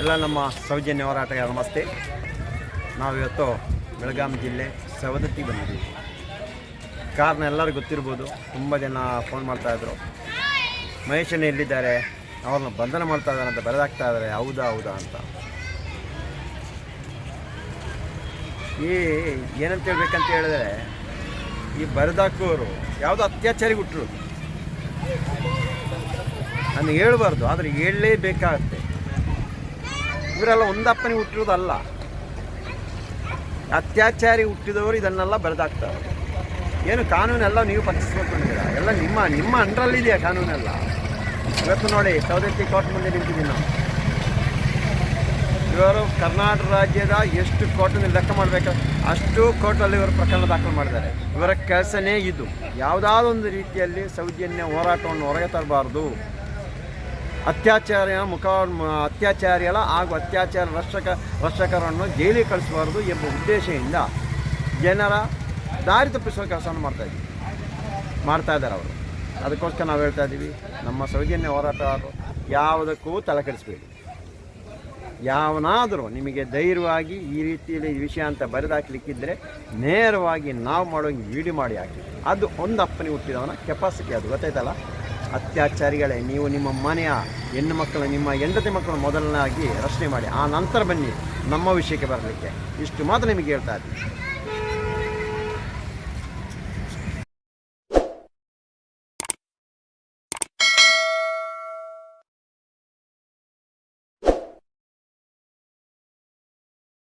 ಎಲ್ಲ ನಮ್ಮ ಸೌಜನ್ಯ ಹೋರಾಟಗಾರ, ನಮಸ್ತೆ. ನಾವಿವತ್ತು ಬೆಳಗಾಂ ಜಿಲ್ಲೆ ಸವದತ್ತಿ ಬಂದಿದ್ದೀವಿ. ಕಾರಣ ಎಲ್ಲರಿಗೂ ಗೊತ್ತಿರ್ಬೋದು, ತುಂಬ ಜನ ಫೋನ್ ಮಾಡ್ತಾಯಿದ್ರು ಮಹೇಶನ ಎಲ್ಲಿದ್ದಾರೆ? ಅವ್ರನ್ನ ಬಂಧನ ಮಾಡ್ತಾ ಇದ್ದಾರೆ ಅಂತ, ಬರೆದಾಗ್ತಾ ಇದ್ದಾರೆ ಹೌದಾ ಹೌದಾ ಅಂತ. ಈ ಏನಂತ ಹೇಳ್ಬೇಕಂತ ಹೇಳಿದ್ರೆ, ಈ ಬರೆದಾಕೋರು ಯಾವುದೋ ಅತ್ಯಾಚಾರಿಗೆ ಹುಟ್ಟರು ನನಗೆ ಹೇಳ್ಬಾರ್ದು, ಆದರೆ ಹೇಳಲೇಬೇಕಾಗತ್ತೆ. ಇವರೆಲ್ಲ ಒಂದಪ್ಪನೇ ಹುಟ್ಟಿರೋದಲ್ಲ. ಅತ್ಯಾಚಾರಿ ಹುಟ್ಟಿದವರು ಇದನ್ನೆಲ್ಲ ಬೆಳೆದಾಗ್ತಾರೆ ಏನು ಕಾನೂನೆಲ್ಲ ನೀವು ಪಠಿಸ್ಬೇಕಂತೀರ ಎಲ್ಲ ನಿಮ್ಮ ನಿಮ್ಮ ಅಂಡ್ರಲ್ಲಿದೆಯಾ ಕಾನೂನೆಲ್ಲ? ಇವತ್ತು ನೋಡಿ ಸೌದತ್ತಿ ಕೋರ್ಟ್ ಮುಂದೆ ನಿಂತಿದ್ದೀನಿ ನಾವು ಇವರು ಕರ್ನಾಟಕ ರಾಜ್ಯದ ಎಷ್ಟು ಕೋರ್ಟನ್ನು ಲೆಕ್ಕ ಮಾಡಬೇಕು, ಅಷ್ಟು ಕೋರ್ಟಲ್ಲಿ ಇವರು ಪ್ರಕರಣ ದಾಖಲು ಮಾಡಿದ್ದಾರೆ. ಇವರ ಕೆಲಸನೇ ಇದು. ಯಾವುದಾದೊಂದು ರೀತಿಯಲ್ಲಿ ಸೌಜನ್ಯ ಹೋರಾಟವನ್ನು ಹೊರಗೆ ತರಬಾರ್ದು. ಅತ್ಯಾಚಾರ ಮುಖ ಅತ್ಯಾಚಾರಿಗಳ ಹಾಗೂ ಅತ್ಯಾಚಾರ ರಕ್ಷಕ, ರಕ್ಷಕರನ್ನು ಜೈಲಿಗೆ ಕಳಿಸಬಾರ್ದು ಎಂಬ ಉದ್ದೇಶದಿಂದ ಜನರ ದಾರಿ ತಪ್ಪಿಸುವ ಕೆಲಸವನ್ನು ಮಾಡ್ತಾ ಇದ್ದಾರೆ ಅವರು. ಅದಕ್ಕೋಸ್ಕರ ನಾವು ಹೇಳ್ತಾ ಇದ್ದೀವಿ, ನಮ್ಮ ಸೌಜನ್ಯ ಹೋರಾಟಗಾರರು ಯಾವುದಕ್ಕೂ ತಲೆ ಕೆಡಿಸ್ಬೇಡಿ. ಯಾವನಾದರೂ ನಿಮಗೆ ಧೈರ್ಯವಾಗಿ ಈ ರೀತಿಯಲ್ಲಿ ವಿಷಯ ಅಂತ ಬರೆದಾಕ್ಲಿಕ್ಕಿದ್ರೆ ನೇರವಾಗಿ ನಾವು ಮಾಡೋಂಗೆ ವಿಡಿಯೋ ಮಾಡಿ ಹಾಕಿ. ಅದು ಒಂದು ಅಪ್ಪನಿ ಹುಟ್ಟಿದವನ ಕೆಪಾಸಿಟಿ ಅದು, ಗೊತ್ತಾಯ್ತಲ್ಲ? ಅತ್ಯಾಚಾರಿಗಳೇ, ನೀವು ನಿಮ್ಮ ಮನೆಯ ಹೆಣ್ಣು ಮಕ್ಕಳು ನಿಮ್ಮ ಹೆಂಡತಿ ಮಕ್ಕಳು ಮೊದಲನಾಗಿ ರಕ್ಷಣೆ ಮಾಡಿ, ಆ ನಂತರ ಬನ್ನಿ ನಮ್ಮ ವಿಷಯಕ್ಕೆ ಬರಲಿಕ್ಕೆ. ಇಷ್ಟು ಮಾತ್ರ ನಿಮಗೆ ಹೇಳ್ತಾ ಇದ್ದೀನಿ.